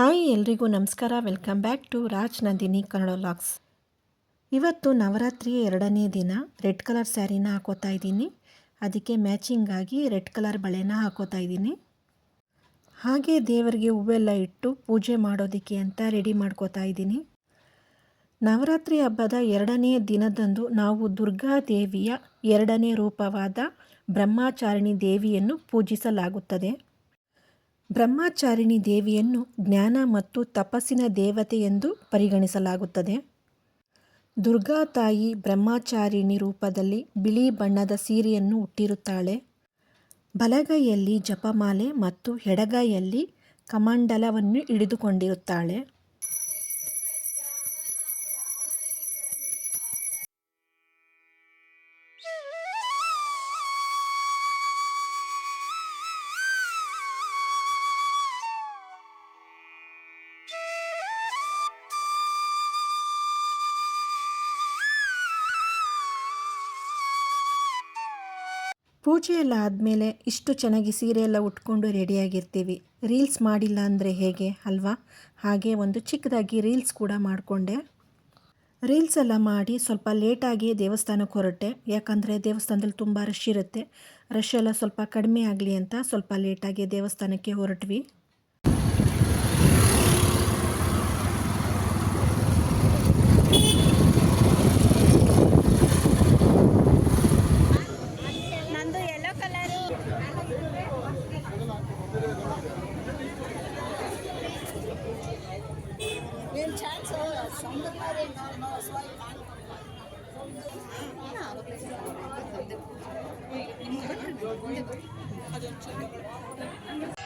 Hi ಎಲ್ರಿಗೂ ನಮಸ್ಕಾರ. Welcome back to Raj Nandini Kannada vlogs ಇವತ್ತು ನವರಾತ್ರಿಯ ಎರಡನೇ ದಿನ. ರೆಡ್ ಕಲರ್ ಸ್ಯಾರಿನ ಹಾಕೋತಾ ಇದ್ದೀನಿ. ಅದಕ್ಕೆ ಮ್ಯಾಚಿಂಗ್ ಆಗಿ ರೆಡ್ ಕಲರ್ ಬಳೆನ ಹಾಕೋತಾ ಇದ್ದೀನಿ. ಹಾಗೆ ದೇವರಿಗೆ ಹೂವೆಲ್ಲ ಇಟ್ಟು ಪೂಜೆ ಮಾಡೋದಕ್ಕೆ ಅಂತ ರೆಡಿ ಮಾಡ್ಕೋತಾ ಇದ್ದೀನಿ. ನವರಾತ್ರಿ ಹಬ್ಬದ ಎರಡನೇ ದಿನದಂದು ನಾವು ದುರ್ಗಾ ದೇವಿಯ ಎರಡನೇ ರೂಪವಾದ ಬ್ರಹ್ಮಚಾರಿಣಿ ದೇವಿಯನ್ನು ಪೂಜಿಸಲಾಗುತ್ತದೆ. ಬ್ರಹ್ಮಚಾರಿಣಿ ದೇವಿಯನ್ನು ಜ್ಞಾನ ಮತ್ತು ತಪಸ್ಸಿನ ದೇವತೆ ಎಂದು ಪರಿಗಣಿಸಲಾಗುತ್ತದೆ. ದುರ್ಗಾ ತಾಯಿ ಬ್ರಹ್ಮಚಾರಿಣಿ ರೂಪದಲ್ಲಿ ಬಿಳಿ ಬಣ್ಣದ ಸೀರೆಯನ್ನು ಹುಟ್ಟಿರುತ್ತಾಳೆ ಬಲಗೈಯಲ್ಲಿ ಜಪಮಾಲೆ ಮತ್ತು ಎಡಗೈಯಲ್ಲಿ ಕಮಂಡಲವನ್ನು ಹಿಡಿದುಕೊಂಡಿರುತ್ತಾಳೆ. ಪೂಜೆ ಎಲ್ಲ ಆದಮೇಲೆ ಇಷ್ಟು ಚೆನ್ನಾಗಿ ಸೀರೆ ಎಲ್ಲ ಉಟ್ಕೊಂಡು ರೆಡಿಯಾಗಿರ್ತೀವಿ. ರೀಲ್ಸ್ ಮಾಡಿಲ್ಲ ಅಂದರೆ ಹೇಗೆ ಅಲ್ವಾ? ಹಾಗೆ ಒಂದು ಚಿಕ್ಕದಾಗಿ ರೀಲ್ಸ್ ಕೂಡ ಮಾಡಿಕೊಂಡೆ. ರೀಲ್ಸ್ ಎಲ್ಲ ಮಾಡಿ ಸ್ವಲ್ಪ ಲೇಟಾಗಿ ದೇವಸ್ಥಾನಕ್ಕೆ ಹೊರಟೆ. ಯಾಕಂದರೆ ದೇವಸ್ಥಾನದಲ್ಲಿ ತುಂಬ ರಶ್ ಇರುತ್ತೆ. ರಶ್ ಎಲ್ಲ ಸ್ವಲ್ಪ ಕಡಿಮೆ ಆಗಲಿ ಅಂತ ಸ್ವಲ್ಪ ಲೇಟಾಗಿ ದೇವಸ್ಥಾನಕ್ಕೆ ಹೊರಟ್ವಿ. না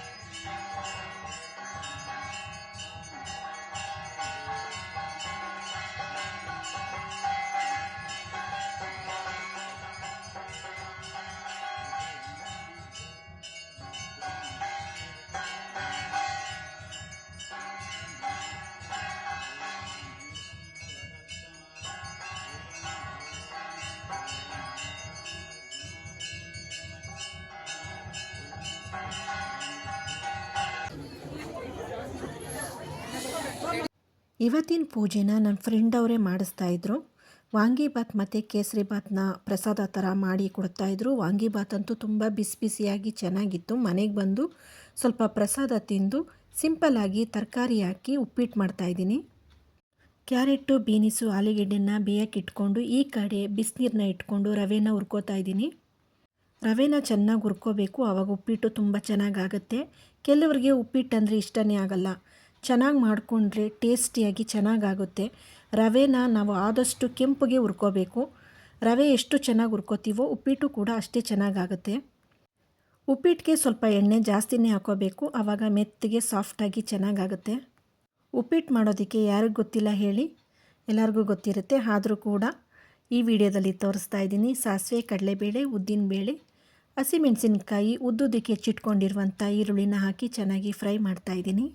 ಇವತ್ತಿನ ಪೂಜೆನ ನನ್ನ ಫ್ರೆಂಡ್ ಅವರೇ ಮಾಡಿಸ್ತಾ ಇದ್ರು. ವಾಂಗಿಬಾತ್ ಮತ್ತು ಕೇಸರಿ ಭಾತ್ನ ಪ್ರಸಾದ ಥರ ಮಾಡಿ ಕೊಡ್ತಾಯಿದ್ರು ವಾಂಗಿಭಾತ್ ಅಂತೂ ತುಂಬ ಬಿಸಿ ಬಿಸಿಯಾಗಿ ಚೆನ್ನಾಗಿತ್ತು. ಮನೆಗೆ ಬಂದು ಸ್ವಲ್ಪ ಪ್ರಸಾದ ತಿಂದು ಸಿಂಪಲ್ಲಾಗಿ ತರಕಾರಿ ಹಾಕಿ ಉಪ್ಪಿಟ್ಟು ಮಾಡ್ತಾಯಿದ್ದೀನಿ ಕ್ಯಾರೆಟು ಬೀನಿಸು, ಆಲೂಗೆಡ್ಡೆನ ಬೇಯಕ್ಕೆ ಇಟ್ಕೊಂಡು ಈ ಕಡೆ ಬಿಸಿನೀರನ್ನ ಇಟ್ಕೊಂಡು ರವೆನ ಹುರ್ಕೋತಾ ಇದ್ದೀನಿ. ರವೆನ ಚೆನ್ನಾಗಿ ಹುರ್ಕೋಬೇಕು. ಆವಾಗ ಉಪ್ಪಿಟ್ಟು ತುಂಬ ಚೆನ್ನಾಗಾಗುತ್ತೆ ಕೆಲವರಿಗೆ ಉಪ್ಪಿಟ್ಟು ಅಂದರೆ ಇಷ್ಟನೇ ಆಗಲ್ಲ. ಚೆನ್ನಾಗಿ ಮಾಡಿಕೊಂಡ್ರೆ ಟೇಸ್ಟಿಯಾಗಿ ಚೆನ್ನಾಗಾಗುತ್ತೆ. ರವೆನ ನಾವು ಆದಷ್ಟು ಕೆಂಪುಗೆ ಹುರ್ಕೋಬೇಕು. ರವೆ ಎಷ್ಟು ಚೆನ್ನಾಗಿ ಹುರ್ಕೋತೀವೋ ಉಪ್ಪಿಟ್ಟು ಕೂಡ ಅಷ್ಟೇ ಚೆನ್ನಾಗಾಗುತ್ತೆ. ಉಪ್ಪಿಟ್ಟಿಗೆ ಸ್ವಲ್ಪ ಎಣ್ಣೆ ಜಾಸ್ತಿನೇ ಹಾಕೋಬೇಕು. ಆವಾಗ ಮೆತ್ತಗೆ ಸಾಫ್ಟಾಗಿ ಚೆನ್ನಾಗಾಗುತ್ತೆ. ಉಪ್ಪಿಟ್ಟು ಮಾಡೋದಕ್ಕೆ ಯಾರಿಗೂ ಗೊತ್ತಿಲ್ಲ ಹೇಳಿ. ಎಲ್ಲರಿಗೂ ಗೊತ್ತಿರುತ್ತೆ. ಆದರೂ ಕೂಡ ಈ ವಿಡಿಯೋದಲ್ಲಿ ತೋರಿಸ್ತಾ ಇದ್ದೀನಿ. ಸಾಸಿವೆ, ಕಡಲೆಬೇಳೆ ಉದ್ದಿನಬೇಳೆ ಹಸಿಮೆಣಸಿನಕಾಯಿ ಉದ್ದುದಕ್ಕೆ ಹೆಚ್ಚಿಟ್ಕೊಂಡಿರುವಂಥ ಈರುಳ್ಳಿನ ಹಾಕಿ ಚೆನ್ನಾಗಿ ಫ್ರೈ ಮಾಡ್ತಾಯಿದ್ದೀನಿ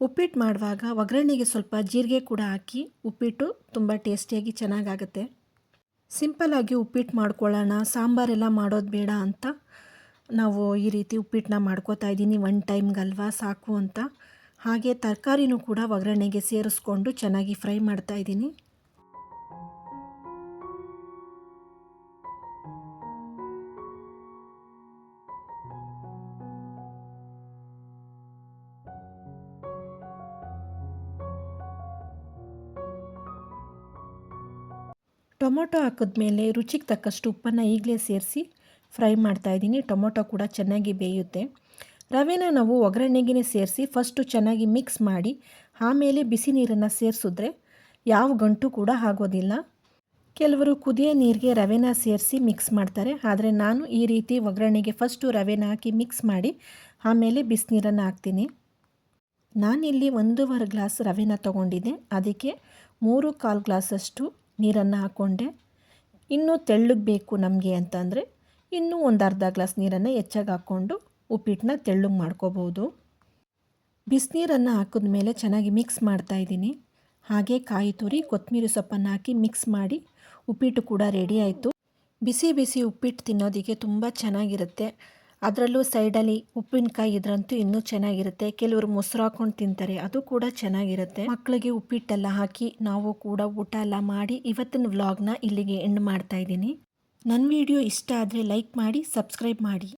ಉಪ್ಪಿಟ್ಟು ಮಾಡುವಾಗ ಒಗ್ಗರಣೆಗೆ ಸ್ವಲ್ಪ ಜೀರಿಗೆ ಕೂಡ ಹಾಕಿ ಉಪ್ಪಿಟ್ಟು ತುಂಬ ಟೇಸ್ಟಿಯಾಗಿ ಚೆನ್ನಾಗಾಗುತ್ತೆ. ಸಿಂಪಲ್ಲಾಗಿ ಉಪ್ಪಿಟ್ಟು ಮಾಡ್ಕೊಳ್ಳೋಣ, ಸಾಂಬಾರೆಲ್ಲ ಮಾಡೋದು ಬೇಡ ಅಂತ ನಾವು ಈ ರೀತಿ ಉಪ್ಪಿಟ್ಟನ್ನ ಮಾಡ್ಕೋತಾ ಇದ್ದೀನಿ ಒನ್ ಟೈಮ್ಗಲ್ವಾ ಸಾಕು ಅಂತ. ಹಾಗೆ ತರಕಾರಿನೂ ಕೂಡ ಒಗ್ಗರಣೆಗೆ ಸೇರಿಸ್ಕೊಂಡು ಚೆನ್ನಾಗಿ ಫ್ರೈ ಮಾಡ್ತಾ ಇದ್ದೀನಿ. ಟೊಮೊಟೊ ಹಾಕಿದ್ಮೇಲೆ ರುಚಿಗೆ ತಕ್ಕಷ್ಟು ಉಪ್ಪನ್ನು ಈಗಲೇ ಸೇರಿಸಿ ಫ್ರೈ ಮಾಡ್ತಾಯಿದ್ದೀನಿ ಟೊಮೊಟೊ ಕೂಡ ಚೆನ್ನಾಗಿ ಬೇಯುತ್ತೆ. ರವೆನ ನಾವು ಒಗ್ಗರಣೆಗೆ ಸೇರಿಸಿ ಫಸ್ಟು ಚೆನ್ನಾಗಿ ಮಿಕ್ಸ್ ಮಾಡಿ, ಆಮೇಲೆ ಬಿಸಿ ನೀರನ್ನು ಸೇರಿಸಿದ್ರೆ ಯಾವ ಗಂಟು ಕೂಡ ಆಗೋದಿಲ್ಲ. ಕೆಲವರು ಕುದಿಯೋ ನೀರಿಗೆ ರವೆನ ಸೇರಿಸಿ ಮಿಕ್ಸ್ ಮಾಡ್ತಾರೆ. ಆದರೆ ನಾನು ಈ ರೀತಿ ಒಗ್ಗರಣೆಗೆ ಫಸ್ಟು ರವೆನ ಹಾಕಿ ಮಿಕ್ಸ್ ಮಾಡಿ, ಆಮೇಲೆ ಬಿಸಿನೀರನ್ನು ಹಾಕ್ತೀನಿ. ನಾನಿಲ್ಲಿ ಒಂದೂವರೆ ಗ್ಲಾಸ್ ರವೆನ ತಗೊಂಡಿದ್ದೆ. ಅದಕ್ಕೆ ಮೂರು ಕಾಲು ಗ್ಲಾಸಷ್ಟು ನೀರನ್ನು ಹಾಕ್ಕೊಂಡೆ ಇನ್ನೂ ತೆಳ್ಳಗೆ ಬೇಕು ನಮಗೆ ಅಂತಂದರೆ ಇನ್ನೂ ಒಂದು ಅರ್ಧ ಗ್ಲಾಸ್ ನೀರನ್ನು ಹೆಚ್ಚಾಗಿ ಹಾಕ್ಕೊಂಡು ಉಪ್ಪಿಟ್ಟನ್ನ ತೆಳ್ಳಗೆ ಮಾಡ್ಕೋಬೋದು. ಬಿಸಿನೀರನ್ನು ಹಾಕಿದ್ಮೇಲೆ ಚೆನ್ನಾಗಿ ಮಿಕ್ಸ್ ಮಾಡ್ತಾಯಿದ್ದೀನಿ ಹಾಗೆ ಕಾಯಿ ತುರಿ, ಕೊತ್ತಂಬರಿ ಸೊಪ್ಪನ್ನು ಹಾಕಿ ಮಿಕ್ಸ್ ಮಾಡಿ ಉಪ್ಪಿಟ್ಟು ಕೂಡ ರೆಡಿ ಆಯಿತು. ಬಿಸಿ ಬಿಸಿ ಉಪ್ಪಿಟ್ಟು ತಿನ್ನೋದಕ್ಕೆ ತುಂಬ ಚೆನ್ನಾಗಿರುತ್ತೆ. ಅದರಲ್ಲೂ ಸೈಡಲ್ಲಿ ಉಪ್ಪಿನಕಾಯಿ ಇದ್ರಂತೂ ಇನ್ನೂ ಚೆನ್ನಾಗಿರುತ್ತೆ. ಕೆಲವರು ಮೊಸರು ಹಾಕೊಂಡು ತಿಂತಾರೆ, ಅದು ಕೂಡ ಚೆನ್ನಾಗಿರುತ್ತೆ. ಮಕ್ಕಳಿಗೆ ಉಪ್ಪಿಟ್ಟೆಲ್ಲ ಹಾಕಿ ನಾವು ಕೂಡ ಊಟ ಎಲ್ಲ ಮಾಡಿ ಇವತ್ತಿನ ವ್ಲಾಗ್ನ ಇಲ್ಲಿಗೆ ಎಂಡ್ ಮಾಡ್ತಾ ಇದ್ದೀನಿ. ನನ್ನ ವಿಡಿಯೋ ಇಷ್ಟ ಆದರೆ ಲೈಕ್ ಮಾಡಿ, ಸಬ್ಸ್ಕ್ರೈಬ್ ಮಾಡಿ.